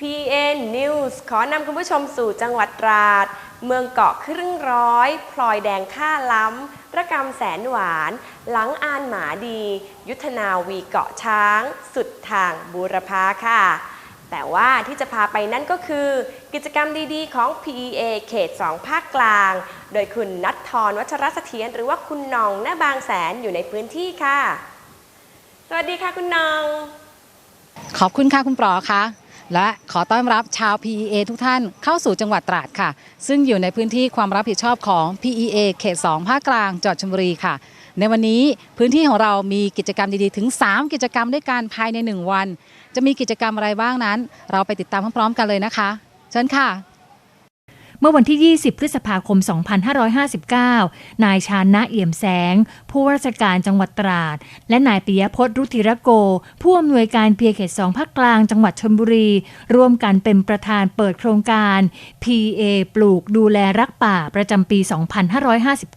PA News ขอนำคุณผู้ชมสู่จังหวัดตราด เมืองเกาะครึ่งร้อย พลอยแดงค่าล้ำระกำแสนหวาน หลังอานหมาดี ยุทธนาวีเกาะช้าง สุดทางบูรพาค่ะ แต่ว่าที่จะพาไปนั่นก็คือ กิจกรรมดีๆ ของ PEA เขต 2 ภาคกลาง โดยคุณนัททรวัชรเสถียรหรือว่าคุณนองหน้าบางแสนอยู่ในพื้นที่ค่ะ สวัสดีค่ะคุณนอง ขอบคุณค่ะคุณปลอค่ะ และขอต้อนรับชาว PEA ทุกท่านเข้าสู่จังหวัดตราดค่ะ ซึ่งอยู่ในพื้นที่ความรับผิดชอบของ PEA เขต 2 ภาคกลางจังหวัดชลบุรีค่ะ ในวันนี้พื้นที่ของเรามีกิจกรรมดีๆ ถึง 3 กิจกรรมด้วยกันภายใน 1 วัน จะมีกิจกรรมอะไรบ้างนั้น เราไปติดตามพร้อมๆกันเลยนะคะ เชิญค่ะ เมื่อวันที่ 20 พฤษภาคม 2559 นายชานะเอี่ยมแสง ผู้ว่าราชการจังหวัดตราด และนายปิยพจน์รุธิรโก ผู้อำนวยการเพียเขต2ภาคกลางจังหวัดชลบุรี ร่วมกันเป็นประธานเปิดโครงการ PA ปลูกดูแลรักป่าประจำปี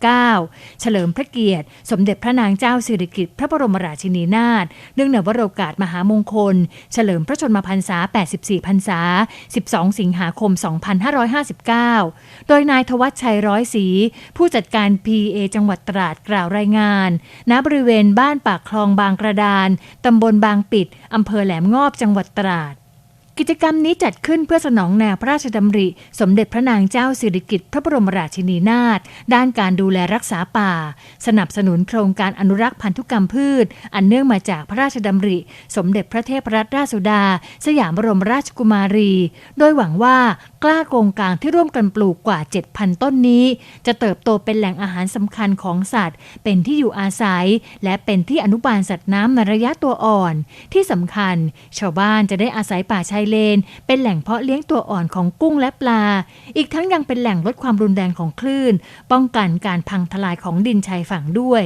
2559 เฉลิมพระเกียรติ สมเด็จพระนางเจ้าสิริกิติ์พระบรมราชินีนาถเนื่องในวโรกาสมหามงคล เฉลิมพระชนมพรรษา 84 พรรษา 12 สิงหาคม 2559โดยนายทวัชชัยร้อยศรีผู้จัดการ PA จังหวัดตราดกล่าวรายงาน ณบริเวณบ้านปากคลองบางกระดานตำบลบางปิดอำเภอแหลมงอบจังหวัดตราด กิจกรรมนี้จัดขึ้นเพื่อสนองแนวพระราชดำริ สมเด็จพระนางเจ้าสิริกิติ์พระบรมราชินีนาถด้านการดูแลรักษาป่า สนับสนุนโครงการอนุรักษ์พันธุกรรมพืช อันเนื่องมาจากพระราชดำริ สมเด็จพระเทพรัตนราชสุดา สยามบรมราชกุมารี โดยหวังว่ากล้าโกงกลางที่ร่วมกันปลูกกว่า 7,000 ต้นนี้ จะเติบโตเป็นแหล่งอาหารสำคัญของสัตว์ เป็นที่อยู่อาศัย และเป็นที่อนุบาลสัตว์น้ำในระยะตัวอ่อน ที่สำคัญ ชาวบ้านจะได้อาศัยป่าชายเลน เป็นแหล่งเพาะเลี้ยงตัวอ่อนของกุ้งและปลา อีกทั้งยังเป็นแหล่งลดความรุนแรงของคลื่น ป้องกันการพังทลายของดินชายฝั่งด้วย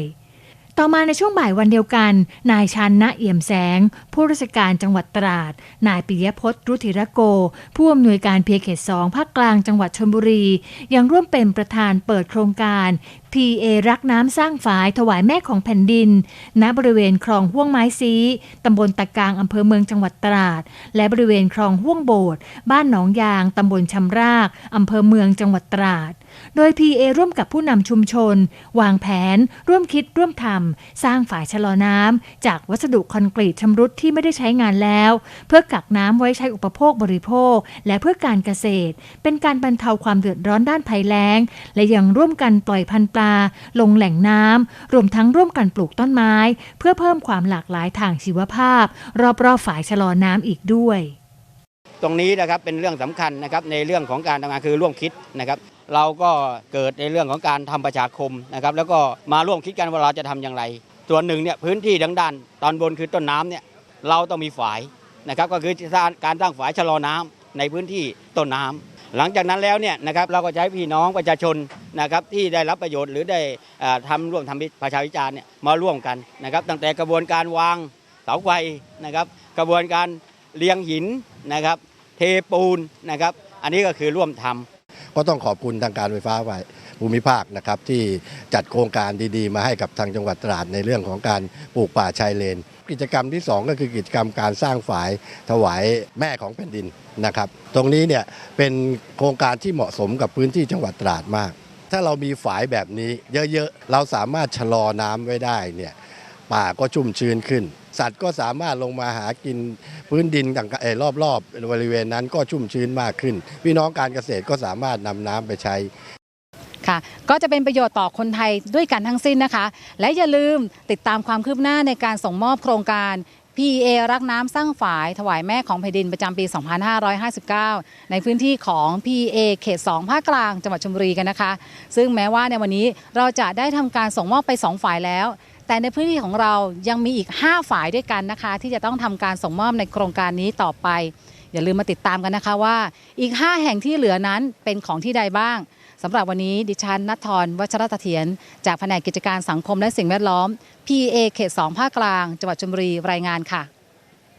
ต่อมาในช่วงบ่ายวันเดียวกัน นายชันนะเอี่ยมแสง ผู้ราชการจังหวัดตราด นายปิยพจน์รุธิรโก ผู้อำนวยการเพียเขตสองภาคกลางจังหวัดชลบุรี ยังร่วมเป็นประธานเปิดโครงการ PA รักน้ำสร้างฝายถวายแม่ของแผ่นดิน ณบริเวณคลองห้วงไม้ซีตำบลตะกางอำเภอเมืองจังหวัดตราด และบริเวณคลองห้วงโบดบ้านหนองยางตำบลชำรากอำเภอเมืองจังหวัดตราด โดย PA ร่วมกับผู้นำชุมชน วางแผน ร่วมคิดร่วมทำสร้างฝายชะลอน้ำจากวัสดุคอนกรีตชำรุดที่ไม่ได้ใช้งานแล้ว เพื่อกักน้ำไว้ใช้อุปโภคบริโภค และเพื่อการเกษตร เป็นการบรรเทาความเดือดร้อนด้านภัยแล้ง และยังร่วมกันปล่อยพันธุ์ปลาลงแหล่งน้ำรวมทั้งร่วมกันปลูกต้นไม้ เพื่อเพิ่มความหลากหลายทางชีวภาพ รอบๆฝายชะลอน้ำอีกด้วย ตรงนี้นะครับเป็นเรื่องสำคัญนะครับในเรื่องของการทำงานคือร่วมคิดนะครับ เราก็เกิดในเรื่องของการทำประชาคมนะครับ แล้วก็มาร่วมคิดกันว่าเราจะทำอย่างไร ส่วนหนึ่งเนี่ยพื้นที่ดังด้านตอนบนคือต้นน้ำเนี่ยเราต้องมีฝายนะครับก็คือการสร้างฝายชะลอน้ำในพื้นที่ต้นน้ำ หลังจากนั้นแล้วเนี่ยนะครับเราก็ใช้พี่น้องประชาชนนะครับที่ได้รับประโยชน์หรือได้ทำทำร่วมทำประชาวิจารณ์เนี่ยมาร่วมกันนะครับ ตั้งแต่กระบวนการวางเสาไฟนะครับ กระบวนการเลียงหินนะครับ เทปูนนะครับ อันนี้ก็คือร่วมทำก็ต้องขอบคุณทางการไฟฟ้าไว้ ภูมิภาคนะครับที่จัดโครงการดีๆ มาให้กับทางจังหวัดตราดในเรื่องของการปลูกป่าชายเลน กิจกรรมที่ 2 ก็คือกิจกรรมการสร้างฝายถวายแม่ของแผ่นดินนะครับ ตรงนี้เนี่ยเป็นโครงการที่เหมาะสมกับพื้นที่จังหวัดตราดมาก ถ้าเรามีฝายแบบนี้เยอะๆเราสามารถชะลอน้ำไว้ได้เนี่ยป่าก็ชุ่มชื้นขึ้น สัตว์ก็สามารถลงมาหากินพื้นดินต่างๆรอบๆบริเวณนั้นก็ชุ่มชื้นมากขึ้น พี่น้องการเกษตรก็สามารถนำน้ำไปใช้ ค่ะ ก็จะเป็นประโยชน์ต่อคนไทยด้วยกันทั้งสิ้นนะคะ และอย่าลืมติดตามความคืบหน้าในการส่งมอบโครงการ PA รักน้ำสร้างฝายถวายแม่ของแผ่นดินประจำปี 2559 ในพื้นที่ของ PA เขต 2 ภาคกลางจังหวัดชลบุรีกันนะคะ ซึ่งแม้ว่าในวันนี้เราจะได้ทำการส่งมอบไป 2 ฝ่ายแล้ว แต่ในพื้นที่ของเรายังมีอีก 5 ฝ่ายด้วยกันนะคะ ที่จะต้องทำการส่งมอบในโครงการนี้ต่อไป อย่าลืมมาติดตามกันนะคะว่า อีก 5 แห่งที่เหลือนั้นเป็นของที่ใดบ้าง สำหรับวันนี้ดิฉันนัททรวัชรตเถียน จากแผนกกิจการสังคมและสิ่งแวดล้อม PA เขต 2 ภาคกลาง จังหวัดชลบุรีรายงานค่ะ